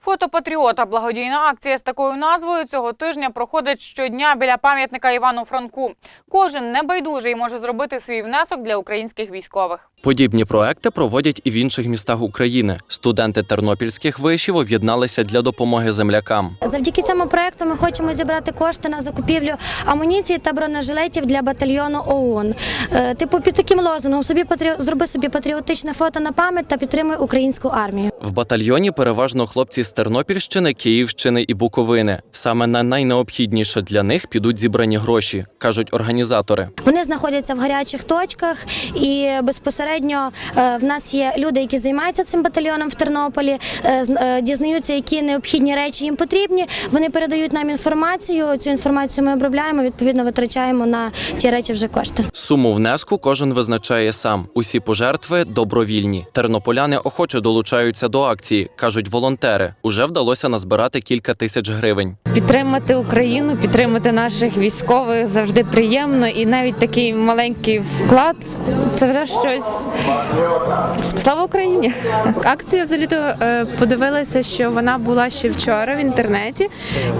Фото патріота благодійна акція з такою назвою цього тижня проходить щодня біля пам'ятника Івану Франку. Кожен небайдужий може зробити свій внесок для українських військових. Подібні проекти проводять і в інших містах України. Студенти тернопільських вишів об'єдналися для допомоги землякам. Завдяки цьому проекту ми хочемо зібрати кошти на закупівлю амуніції та бронежилетів для батальйону ОУН. Е, Типу під таким лозунгом собі патріо... зроби собі патріотичне фото на пам'ять та підтримуй українську армію. В батальйоні переважно хлопці з Тернопільщини, Київщини і Буковини. Саме на найнеобхідніше для них підуть зібрані гроші, кажуть організатори. Вони знаходяться в гарячих точках, і безпосередньо е, в нас є люди, які займаються цим батальйоном в Тернополі, е, з- е, дізнаються, які необхідні речі їм потрібні. Вони передають нам інформацію. Цю інформацію ми обробляємо. Відповідно, витрачаємо на ті речі вже кошти. Суму внеску кожен визначає сам. Усі пожертви добровільні. Тернополяни охоче долучаються до акції, кажуть волонтери. Уже вдалося назбирати кілька тисяч гривень. Підтримати Україну, підтримати наших військових завжди приємно, і навіть такий маленький вклад це вже щось. Слава Україні! Акцію взагалі то е, подивилася, що вона була ще вчора в інтернеті.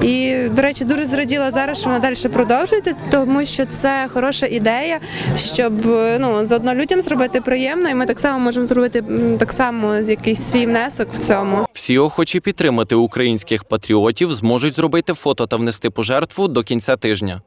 І, до речі, дуже зраділа зараз, що вона далі продовжується, тому що це хороша ідея, щоб е, ну заодно людям зробити приємно, і ми так само можемо зробити так само якийсь свій внесок в цьому. Всі охочі підтримати українських патріотів зможуть зробити фото та внести пожертву до кінця тижня.